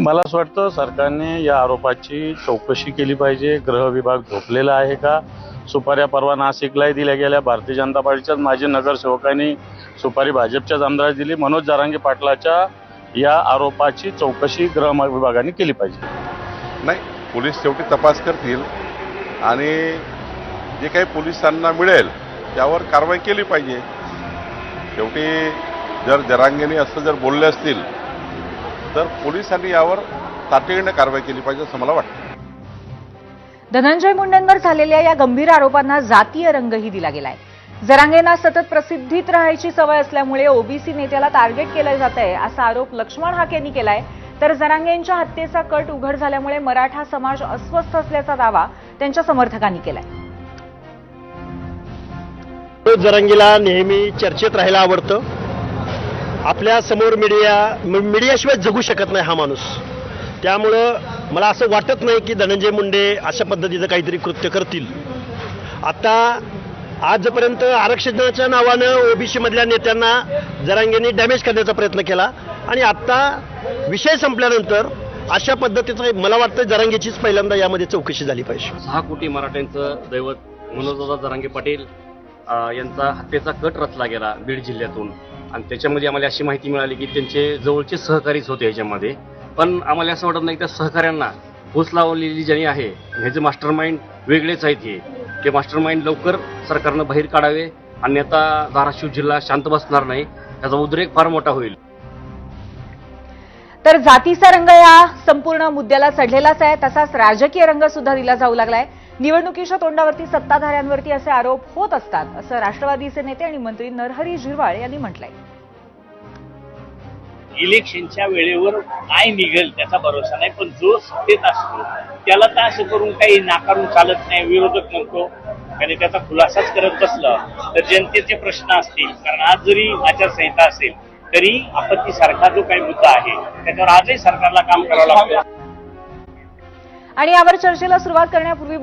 मला असं वाटतं सरकारने या आरोपाची चौकशी केली पाहिजे. गृह विभाग झोपलेला आहे का? सुपाऱ्या परवा नाशिकलाही दिल्या गेल्या. भारतीय जनता पार्टीच्याच माजी नगरसेवकांनी सुपारी भाजपच्याच आमदार दिली. मनोज जारांगे पाटलाच्या या आरोपाची चौकशी गृह विभागाने केली पाहिजे. नाही पोलीस शेवटी तपास करतील आणि जे काही पोलिसांना मिळेल त्यावर कारवाई केली पाहिजे. शेवटी जर जरांगेने असं जर बोलले असतील तर पोलिसांनी यावर तातडीने कारवाई केली पाहिजे असं मला वाटतं. धनंजय मुंडेंवर झालेल्या या गंभीर आरोपांना जातीय रंगही दिला गेलाय. जरांगेंना सतत प्रसिद्धीत राहायची सवय असल्यामुळे ओबीसी नेत्याला टार्गेट केलं जात आहे असा आरोप लक्ष्मण हाक यांनी केलाय. तर जरांगेंच्या हत्येचा कट उघड झाल्यामुळे मराठा समाज अस्वस्थ असल्याचा दावा त्यांच्या समर्थकांनी केलाय. जरांगीला नेहमी चर्चेत राहायला आवडतं. आपल्यासमोर मीडिया मीडियाशिवाय जगू शकत नाही हा माणूस. त्यामुळं मला असं वाटत नाही की धनंजय मुंडे अशा पद्धतीचं काहीतरी कृत्य करतील. आता आजपर्यंत आरक्षणाच्या नावानं ओबीसीमधल्या नेत्यांना जरांगेंनी डॅमेज करण्याचा प्रयत्न केला. आणि आत्ता विषय संपल्यानंतर अशा पद्धतीचं मला वाटतं जरांगेचीच पहिल्यांदा यामध्ये चौकशी झाली पाहिजे. सहा कोटी मराठ्यांचं दैवत मनोजदादा जरांगे पाटील यांचा हत्येचा कट रचला गेला बीड जिल्ह्यातून. आणि त्याच्यामध्ये आम्हाला अशी माहिती मिळाली की त्यांचे जवळचे सहकारीच होते याच्यामध्ये. पण आम्हाला असं वाटत नाही त्या सहकाऱ्यांना फूस लावलेली ज्यांनी आहे ह्याचे मास्टर माइंड वेगळेच आहेत हे. ते मास्टर माइंड लवकर सरकारनं बाहेर काढावे अन्यथा धाराशिव जिल्हा शांत बसणार नाही त्याचा उद्रेक फार मोठा होईल. तर जातीचा रंग या संपूर्ण मुद्द्याला चढलेलाच आहे तसाच राजकीय रंग सुद्धा दिला जाऊ लागलाय. निवडणुकीच्या तोंडावरती सत्ताधाऱ्यांवरती असे आरोप होत असतात असं राष्ट्रवादीचे नेते आणि मंत्री नरहरी झिरवाळ यांनी म्हटलंय. इलेक्शनच्या वेळेवर काय निघेल त्याचा भरोसा नाही पण जो सत्तेत असतो त्याला तर असं करून काही नाकारून चालत नाही विरोधक म्हणतो. आणि त्याचा खुलासाच करत बसलं तर जनतेचे प्रश्न असतील कारण आज जरी आचारसंहिता असेल तरी आपत्तीसारखा जो काही मुद्दा आहे त्याच्यावर आजही सरकारला काम करावं लागतं. आणि यावर चर्चेला सुरुवात करण्यापूर्वी